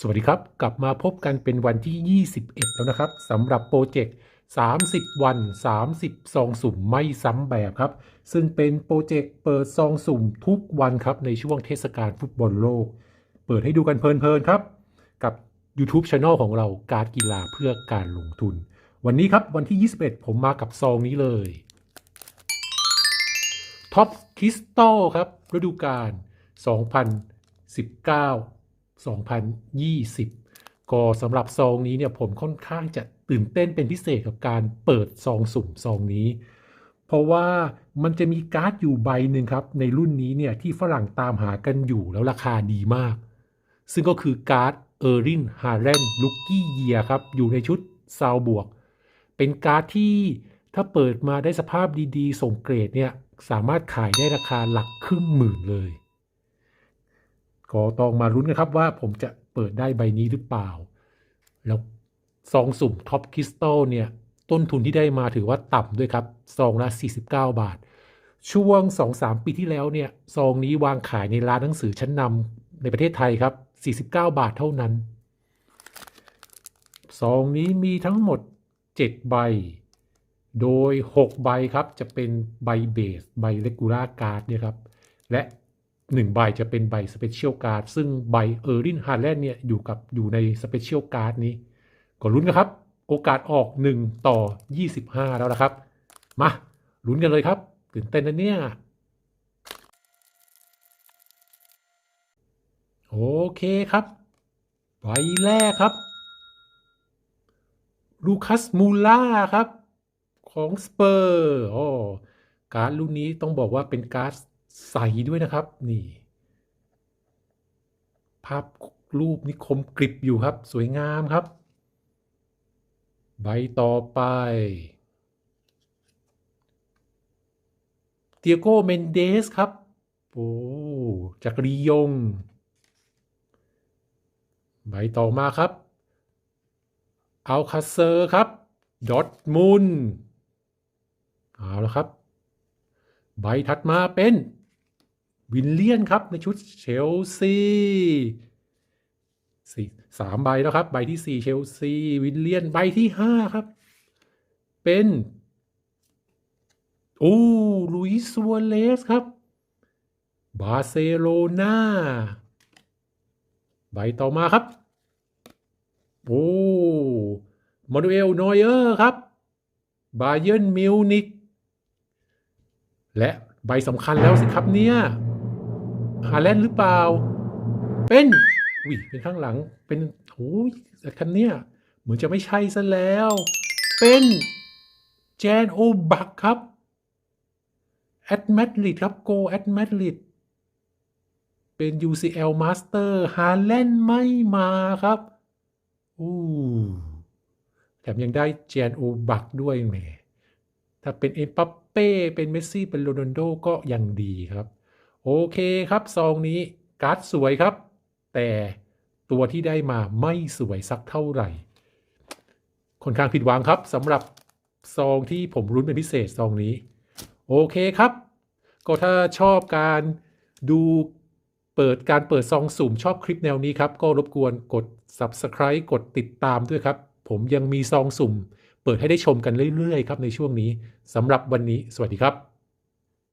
สวัสดีครับ กลับมาพบกันเป็นวันที่ 21 แล้วนะครับสำหรับโปรเจกต์ 30 วัน 30 ซองสุ่มไม่ซ้ำแบบครับ ซึ่งเป็นโปรเจกต์เปิดซองสุ่มทุกวันครับในช่วงเทศกาลฟุตบอลโลก เปิดให้ดูกันเพลินๆครับ กับ YouTube Channel ของเราการกีฬาเพื่อการลงทุน วันนี้ครับวันที่ 21 ผมมากับซองนี้เลยท็อปคริสตัลครับฤดูกาล2019 2020 ก็สำหรับซองนี้เนี่ยผมค่อนข้างจะตื่นเต้นเป็นพิเศษกับการเปิดซองสุ่มซองนี้ เพราะว่ามันจะมีการ์ดอยู่ใบหนึ่งครับ ในรุ่นนี้เนี่ยที่ฝรั่งตามหากันอยู่แล้วราคาดีมาก ซึ่งก็คือการ์ดเออรินฮาร์เรนลุกกี้เยียครับ อยู่ในชุดซาวบวก เป็นการ์ดที่ถ้าเปิดมาได้สภาพดีๆ ส่งเกรดเนี่ยสามารถขายได้ราคาหลักครึ่งหมื่นเลย ก็ต้องมาลุ้นกันครับว่าผมจะเปิดได้ใบนี้หรือเปล่า แล้วซองสุ่มท็อปคริสตัลเนี่ย ต้นทุนที่ได้มาถือว่าต่ำด้วยครับซองละ49 บาท ช่วง 2-3 ปีที่แล้วเนี่ยซองนี้วางขายในร้านหนังสือชั้นนำในประเทศไทยครับ 49 บาทเท่านั้นซองนี้มีทั้งหมด 7 ใบ โดย 6 ใบครับจะเป็นใบเบส ใบเลกูล่าการ์ดเนี่ยครับ และ 1ใบจะเป็นใบสเปเชียลการ์ดซึ่งใบเออร์รินฮาร์แลนด์เนี่ยอยู่กับอยู่ในสเปเชียลการ์ดนี้ ก็ลุ้นกันครับ โอกาสออก 1 ต่อ 25 แล้วนะครับ มาลุ้นกันเลยครับ ตื่นเต้นนะเนี่ย โอเคครับ ใบแรกครับ ลูคัสมูล่าครับ ของสเปอร์อ๋อการ์ดรุ่นนี้ต้องบอกว่าเป็นการ์ด ใสด้วยนะครับ นี่ ภาพรูปนี่คมกริบอยู่ครับ สวยงามครับ ใบต่อไป เตียโกเมนเดสครับ โอ้จากรียง ใบต่อมาครับ อัลคาเซอร์ครับดอทมุนเอาละครับ ใบถัดมาเป็น วินเลียนครับในชุดเชลซีสี่สามใบแล้วครับ ใบที่สี่เชลซีวินเลียนใบที่ห้าครับ เป็นโอ้ลุยส์ซัวเลสครับ บาร์เซโลนาใบต่อมาครับ โอ้มานูเอลนอยเออร์ครับ บาเยิร์นมิวนิกและใบสำคัญแล้วสิครับเนี่ย ฮาแลนด์หรือเปล่า เป็นอุ้ยเป็นข้างหลังเป็นโอ้ยแต่คันเนี้ยเหมือนจะไม่ใช่ซะแล้ว เป็นแจนโอบักครับ แอดมาดริดครับ โกแอดมาดริด เป็น UCL Master ฮาแลนด์ไม่มาครับอู้แถมยังได้เจนโอบักด้วยแหมถ้าเป็นเอ็มปัปเป้ เป็นเมสซี่ เป็นโรนัลโดก็ยังดีครับ โอเคครับ ซองนี้การ์ดสวยครับ แต่ตัวที่ได้มาไม่สวยสักเท่าไหร่ค่อนข้างผิดหวังครับสำหรับซองที่ผมรุ้นเป็นพิเศษซองนี้ โอเคครับ ก็ถ้าชอบการดูเปิดการเปิดซองสุ่มชอบคลิปแนวนี้ครับ ก็รบกวนกด Subscribe กดติดตามด้วยครับ ผมยังมีซองสุ่ม เปิดให้ได้ชมกันเรื่อยๆ ครับในช่วงนี้สำหรับวันนี้ สวัสดีครับ